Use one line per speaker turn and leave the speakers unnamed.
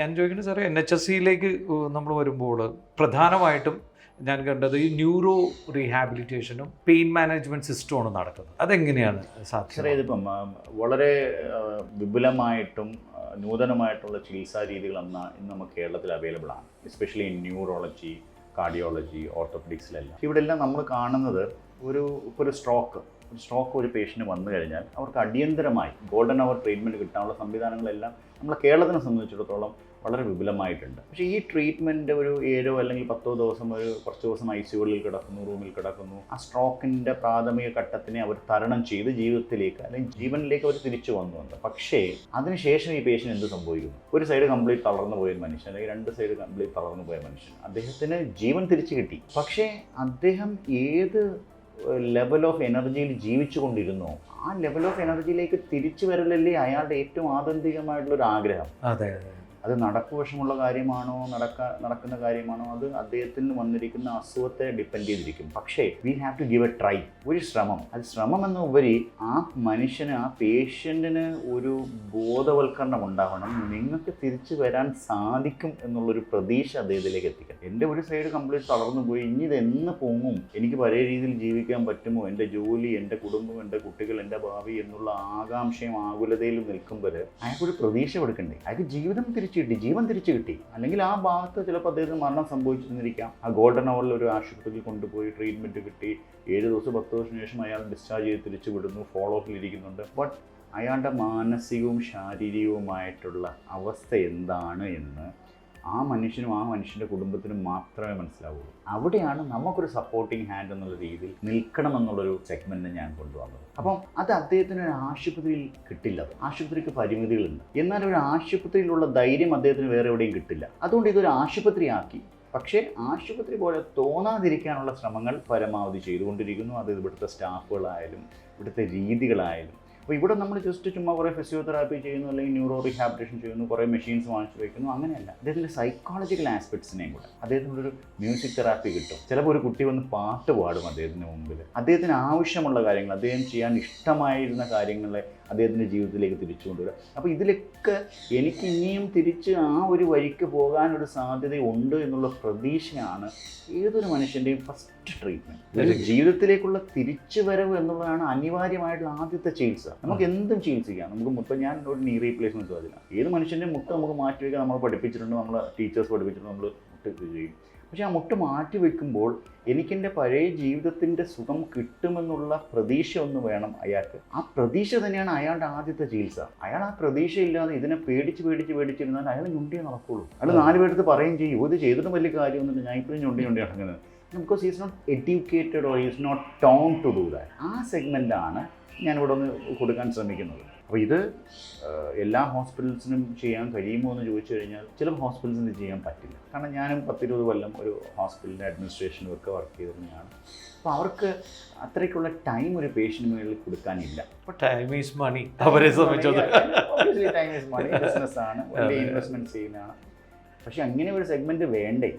ഞാൻ ചോദിക്കുന്നത് സാറേ എൻ എച്ച് എസ് സിയിലേക്ക് നമ്മൾ വരുമ്പോൾ പ്രധാനമായിട്ടും ഞാൻ കണ്ടത് ഈ ന്യൂറോ റീഹാബിലിറ്റേഷനും പെയിൻ മാനേജ്മെന്റ് സിസ്റ്റമാണ് നടക്കുന്നത്. അതെങ്ങനെയാണ്
സാറേ ഇതിപ്പം വളരെ വിപുലമായിട്ടും നൂതനമായിട്ടുള്ള ചികിത്സാ രീതികൾ അന്ന് ഇന്ന് നമുക്ക് കേരളത്തിൽ അവൈലബിൾ ആണ്. എസ്പെഷ്യലി ന്യൂറോളജി കാർഡിയോളജി ഓർത്തോപെഡിക്സിലെല്ലാം ഇവിടെ എല്ലാം നമ്മൾ കാണുന്നത് ഒരു ഇപ്പോൾ ഒരു സ്ട്രോക്ക് സ്ട്രോക്ക് ഒരു പേഷ്യന്റ് വന്നു കഴിഞ്ഞാൽ അവർക്ക് അടിയന്തരമായി ഗോൾഡൻ അവർ ട്രീറ്റ്മെന്റ് കിട്ടാനുള്ള സംവിധാനങ്ങളെല്ലാം നമ്മളെ കേരളത്തിനെ സംബന്ധിച്ചിടത്തോളം വളരെ വിപുലമായിട്ടുണ്ട്. പക്ഷേ ഈ ട്രീറ്റ്മെന്റ് ഒരു ഏഴോ അല്ലെങ്കിൽ പത്തോ ദിവസം ഒരു കുറച്ച് ദിവസം ഐ സിയുകളിൽ കിടക്കുന്നു റൂമിൽ കിടക്കുന്നു ആ സ്ട്രോക്കിന്റെ പ്രാഥമിക ഘട്ടത്തിനെ അവർ തരണം ചെയ്ത് ജീവിതത്തിലേക്ക് അല്ലെങ്കിൽ ജീവനിലേക്ക് അവർ തിരിച്ചു വന്നുണ്ട് പക്ഷേ അതിനുശേഷം ഈ പേഷ്യന്റ് എന്ത് സംഭവിക്കുന്നു? ഒരു സൈഡ് കംപ്ലീറ്റ് തളർന്നു പോയ മനുഷ്യൻ അല്ലെങ്കിൽ രണ്ട് സൈഡ് കംപ്ലീറ്റ് തളർന്നു പോയ മനുഷ്യൻ. അദ്ദേഹത്തിന് ജീവൻ തിരിച്ചു കിട്ടി. പക്ഷേ അദ്ദേഹം ഏത് ലെവൽ ഓഫ് എനർജിയിൽ ജീവിച്ചു കൊണ്ടിരുന്നോ ആ ലെവൽ ഓഫ് എനർജിയിലേക്ക് തിരിച്ചു വരലല്ലേ അയാളുടെ ഏറ്റവും ആത്യന്തികമായിട്ടുള്ള ഒരു ആഗ്രഹം.
അതെ അതെ.
അത് നടക്കുവശമുള്ള കാര്യമാണോ നടക്ക നടക്കുന്ന കാര്യമാണോ അത് അദ്ദേഹത്തിന് വന്നിരിക്കുന്ന അസുഖത്തെ ഡിപ്പെൻഡ് ചെയ്തിരിക്കും. പക്ഷേ we have to give a try ഒരു ശ്രമം. അത് ശ്രമം എന്ന ഉപരി ആ മനുഷ്യന് ആ പേഷ്യന്റിന് ഒരു ബോധവൽക്കരണം ഉണ്ടാവണം. നിങ്ങൾക്ക് തിരിച്ചു വരാൻ സാധിക്കും എന്നുള്ളൊരു പ്രതീക്ഷ അദ്ദേഹത്തിലേക്ക് എത്തിക്കണം. എന്റെ ഒരു സൈഡ് കംപ്ലീറ്റ് തളർന്നു പോയി. ഇനി ഇത് പൊങ്ങും? എനിക്ക് പഴയ രീതിയിൽ ജീവിക്കാൻ പറ്റുമോ? എന്റെ ജോലി എന്റെ കുടുംബം എന്റെ കുട്ടികൾ എന്റെ ഭാവി എന്നുള്ള ആകാംക്ഷയും ആകുലതയിലും നിൽക്കുമ്പോൾ അയാൾക്കൊരു പ്രതീക്ഷ കൊടുക്കണ്ടേ? അയാൾക്ക് ജീവിതം തിരിച്ചു കിട്ടി ജീവൻ തിരിച്ചു കിട്ടി. അല്ലെങ്കിൽ ആ ഭാഗത്ത് ചിലപ്പോൾ അദ്ദേഹത്തിന് മരണം സംഭവിച്ചിരുന്നിരിക്കാം. ആ ഗോൾഡൻ അവറിൽ ഒരു ആശുപത്രിയിൽ കൊണ്ടുപോയി ട്രീറ്റ്മെന്റ് കിട്ടി. ഏഴ് ദിവസം പത്ത് ദിവസത്തിന് ശേഷം അയാൾ ഡിസ്ചാർജ് ചെയ്ത് തിരിച്ചു വിടുന്നു ഫോളോ അപ്പിൽ ഇരിക്കുന്നുണ്ട്. ബട്ട് അയാളുടെ മാനസികവും ശാരീരികവുമായിട്ടുള്ള അവസ്ഥ എന്താണ് എന്ന് ആ മനുഷ്യനും ആ മനുഷ്യന്റെ കുടുംബത്തിനും മാത്രമേ മനസ്സിലാവുള്ളൂ. അവിടെയാണ് നമുക്കൊരു സപ്പോർട്ടിങ് ഹാൻഡ് എന്നുള്ള രീതിയിൽ നിൽക്കണം എന്നുള്ളൊരു സെഗ്മെന്റ് ഞാൻ കൊണ്ടുവന്നത്. അപ്പം അത് അദ്ദേഹത്തിന് ഒരു ആശുപത്രിയിൽ കിട്ടില്ല. ആശുപത്രിക്ക് പരിമിതികളുണ്ട്. എന്നാൽ ഒരു ആശുപത്രിയിലുള്ള ധൈര്യം അദ്ദേഹത്തിന് വേറെ എവിടെയും കിട്ടില്ല. അതുകൊണ്ട് ഇതൊരു ആശുപത്രിയാക്കി. പക്ഷേ ആശുപത്രി പോലെ തോന്നാതിരിക്കാനുള്ള ശ്രമങ്ങൾ പരമാവധി ചെയ്തുകൊണ്ടിരിക്കുന്നു. അത് ഇവിടുത്തെ സ്റ്റാഫുകളായാലും ഇവിടുത്തെ രീതികളായാലും. അപ്പോൾ ഇവിടെ നമ്മൾ ജസ്റ്റ് ചുമ്മാ കുറേ ഫിസിയോതെറാപ്പി ചെയ്യുന്നു അല്ലെങ്കിൽ ന്യൂറോ റീഹാബിറ്റേഷൻ ചെയ്യുന്നു കുറേ മെഷീൻസ് വാങ്ങിച്ചു വയ്ക്കുന്നു അങ്ങനെയല്ല. അദ്ദേഹത്തിന്റെ സൈക്കോളജിക്കൽ ആസ്പെക്ട്സിനെയും കൂടെ. അദ്ദേഹത്തിന്റെ ഒരു മ്യൂസിക് തെറാപ്പി കിട്ടും. ചിലപ്പോൾ ഒരു കുട്ടി വന്ന് പാട്ട് പാടും അദ്ദേഹത്തിന് മുമ്പിൽ അദ്ദേഹത്തിന് ആവശ്യമുള്ള കാര്യങ്ങൾ അദ്ദേഹം ചെയ്യാൻ ഇഷ്ടമായിരുന്ന കാര്യങ്ങളെ അദ്ദേഹത്തിന്റെ ജീവിതത്തിലേക്ക് തിരിച്ചു കൊണ്ടുവരിക അപ്പോൾ ഇതിലൊക്കെ എനിക്ക് ഇനിയും തിരിച്ച് ആ ഒരു വഴിക്ക് പോകാനൊരു സാധ്യത സാധ്യതയുണ്ട് എന്നുള്ള പ്രതീക്ഷയാണ് ഏതൊരു മനുഷ്യന്റെയും ഫസ്റ്റ് ട്രീറ്റ്മെന്റ് ജീവിതത്തിലേക്കുള്ള തിരിച്ചു വരവ് എന്നുള്ളതാണ് അനിവാര്യമായിട്ടുള്ള ആദ്യത്തെ ചികിത്സ. നമുക്ക് എന്തും ചികിത്സിക്കാം നമുക്ക് മുട്ട ഞാൻ ഒരു നീ റീപ്ലേസ്മെന്റ് അതില്ല ഏത് മനുഷ്യന്റെ മുട്ട നമുക്ക് മാറ്റി വയ്ക്കാൻ നമ്മൾ പഠിപ്പിച്ചിട്ടുണ്ട് നമ്മൾ ടീച്ചേഴ്സ് പഠിപ്പിച്ചിട്ടുണ്ട് നമ്മൾ മുട്ട ചെയ്യും. പക്ഷേ ആ മുട്ട മാറ്റി വെക്കുമ്പോൾ എനിക്കെന്റെ പഴയ ജീവിതത്തിന്റെ സുഖം കിട്ടുമെന്നുള്ള പ്രതീക്ഷ ഒന്ന് വേണം അയാൾക്ക്. ആ പ്രതീക്ഷ തന്നെയാണ് അയാളുടെ ആദ്യത്തെ ചികിത്സ. അയാൾ ആ പ്രതീക്ഷ പ്രതീക്ഷയില്ലാതെ ഇതിനെ പേടിച്ച് പേടിച്ച് പേടിച്ചിരുന്നാൽ അയാൾ ഞൊണ്ടിയേ നടക്കുള്ളൂ. അയാൾ നാല് പേരടുത്ത് പറയും ചെയ്യും ഇത് ചെയ്തിട്ടും വലിയ കാര്യമൊന്നുമില്ല. ഞാൻ ഇപ്പോഴും ഞൊണ്ടി ഞൊണ്ടി നടക്കുന്നത്. Because is not educated or is not tone to do that ആ സെഗ്മെന്റാണ് ഇവിടെ ഒന്ന് കൊടുക്കാൻ ശ്രമിക്കുന്നത്. അപ്പോൾ ഇത് എല്ലാ ഹോസ്പിറ്റൽസിനും ചെയ്യാൻ കഴിയുമോ എന്ന് ചോദിച്ചു കഴിഞ്ഞാൽ ചില ഹോസ്പിറ്റൽസിന് ചെയ്യാൻ പറ്റില്ല. കാരണം ഞാനും പത്തിരുപത് കൊല്ലം ഒരു ഹോസ്പിറ്റലിന്റെ അഡ്മിനിസ്ട്രേഷനും ഒക്കെ വർക്ക് ചെയ്തിരുന്നതാണ് അപ്പോൾ അവർക്ക് അത്രയ്ക്കുള്ള ടൈം ഒരു പേഷ്യന്റ് മേളിൽ കൊടുക്കാനില്ല.
ടൈം ഈസ് മണി അവരെ സംബന്ധിച്ചത്.
ടൈം ഈസ് മണി ബിസിനസ്സാണ് വലിയ ഇൻവെസ്റ്റ്മെന്റ് ചെയ്യുന്നതാണ്. പക്ഷേ അങ്ങനെ ഒരു സെഗ്മെന്റ് വേണ്ടേ?